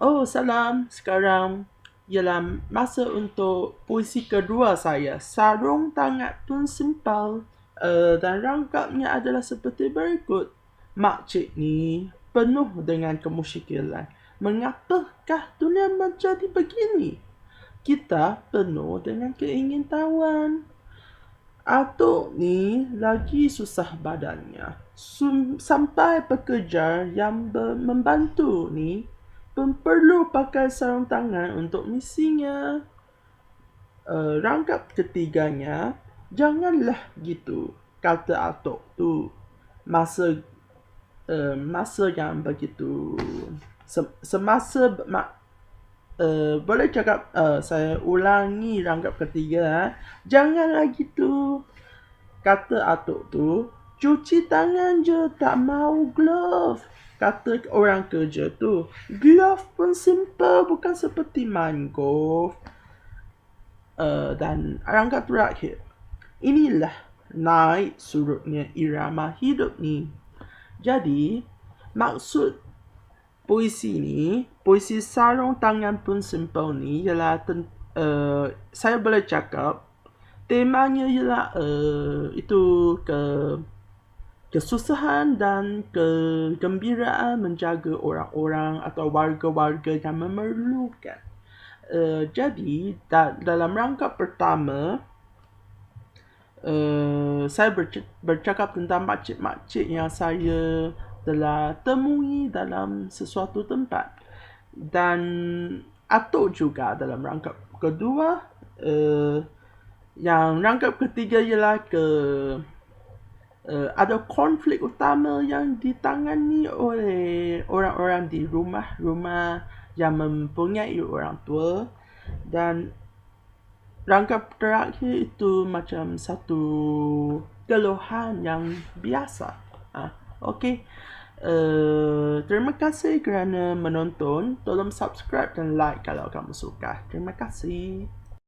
Oh, salam. Sekarang ialah masa untuk puisi kedua saya. Sarung tangan pun simpel. Uh, dan rangkapnya adalah seperti berikut. Makcik ni penuh dengan kemusyikilan. Mengapakah dunia menjadi begini? Kita penuh dengan keingintahuan. Atuk ni lagi susah badannya. Sampai pekerja yang membantu ni perlu pakai sarung tangan untuk misinya. Uh, rangkap ketiganya, janganlah gitu, kata Atok tu. Masa uh, masa yang begitu. Semasa mak uh, boleh cakap uh, saya ulangi rangkap ketiga. Ha? Janganlah gitu, kata Atok tu. Cuci tangan je tak mau glove kata orang kerja tu. Glove pun simple bukan seperti main golf. Uh, dan rangka terakhir. Inilah naik surutnya irama hidup ni. Jadi, maksud puisi ni, puisi sarung tangan pun simple ni ialah ten, uh, saya boleh cakap temanya ialah uh, itu ke kesusahan dan kegembiraan menjaga orang-orang atau warga-warga yang memerlukan. Uh, jadi da- dalam rangka pertama uh, saya berc- bercakap tentang makcik-makcik yang saya telah temui dalam sesuatu tempat dan atau juga dalam rangkap kedua uh, yang rangkap ketiga ialah ke uh, ada konflik utama yang ditangani oleh orang-orang di rumah-rumah yang mempunyai orang tua dan rangkap terakhir itu macam satu keluhan yang biasa. Uh, Okey. Uh, terima kasih kerana menonton. Tolong subscribe dan like kalau kamu suka. Terima kasih.